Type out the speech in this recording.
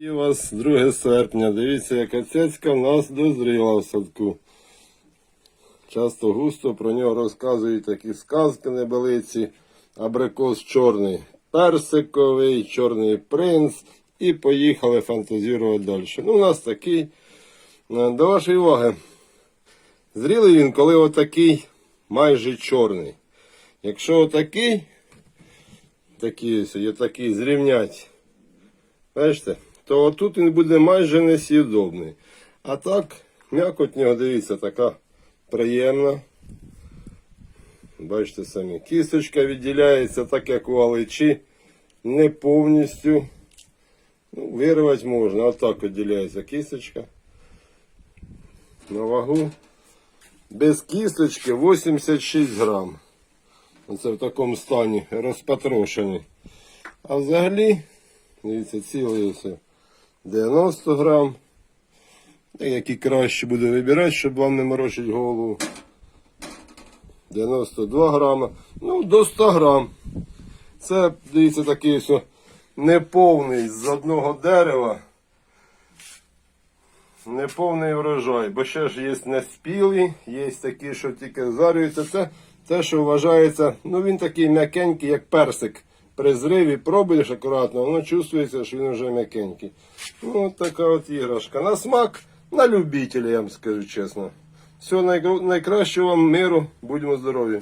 нас 2 серпня. Дивіться, яка цяцька в нас дозріла в садку. Часто густо про нього розказують такі сказки небелиці. Абрикос чорний, персиковий, чорний принц. І поїхали фантазірувати далі. Ну, у нас такий. Е, До вашої уваги. Зрілий він, коли отакий майже чорний. Якщо отакий, такий ось, і отакий зрівнять, бачите, то отут він буде майже несъїдобний. А так, м'якоть нього, дивіться, така приємна. Бачите самі, кісточка відділяється, так як у аличі, не повністю. Ну, вирвати можна, отак відділяється кісточка. На вагу. Без кісточки 86 грам. Оце в такому стані розпотрошений. А взагалі, дивіться, цілий ось 90 грам. Які краще буде вибирати, щоб вам не морочити голову. 92 грама. Ну, до 100 грам. Це, дивіться, такий ось неповний з одного дерева. Неповний врожай, бо ще ж є неспілі, є такі, що тільки зарюються. Це те, що вважається, ну він такий м'якенький, як персик при зриві пробуєш акуратно, воно чувствується, що він вже м'якенький. Ну, от така от іграшка. На смак, на любителя, я вам скажу чесно. Всього найкращого вам миру, будьмо здорові.